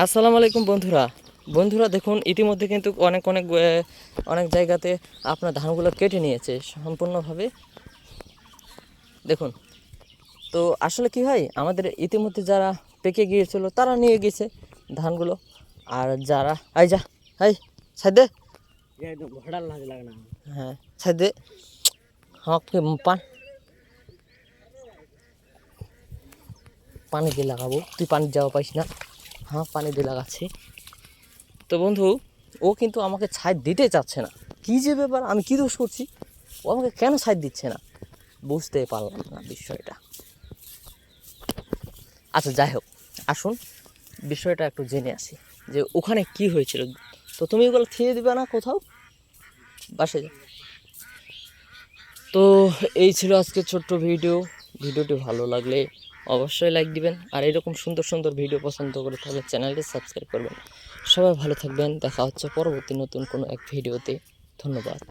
আসসালামু আলাইকুম বন্ধুরা। বন্ধুরা দেখুন ইতিমধ্যে কিন্তু অনেক অনেক অনেক জায়গাতে আপনার ধানগুলো কেটে নিয়েছে সম্পূর্ণভাবে। দেখুন তো আসলে কি হয় আমাদের ইতিমধ্যে যারা পেকে গিয়েছিল তারা নিয়ে গেছে ধানগুলো। আর যারা আই যা এই সাইদে হ্যাঁ সাইদে আমাকে পান। পানি দিয়ে লাগাবো। তুই পানি যাওয়া পাইস না। হ্যাঁ পানি দিয়ে লাগাচ্ছি। তো বন্ধু, ও কিন্তু আমাকে ছাই দিতে চাচ্ছে না। কী যে ব্যাপার, আমি কী দোষ করছি? ও আমাকে কেন ছাই দিচ্ছে না? বুঝতে পারলাম না বিষয়টা। আচ্ছা যাই হোক, আসুন, বিষয়টা একটু জেনে আসি যে ওখানে কি হয়েছিল। তো তুমি ওগুলো থিয়ে দিবে না কোথাও? বাসে তো এই ছিল আজকে ছোট্ট ভিডিও। ভিডিওটি ভালো লাগলে অবশ্যই লাইক দিবেন। আর এরকম সুন্দর সুন্দর ভিডিও পছন্দ করে তাহলে চ্যানেলটি সাবস্ক্রাইব করবেন। সবাই ভালো থাকবেন। দেখা হচ্ছে পরবর্তী নতুন কোনো এক ভিডিওতে ধন্যবাদ।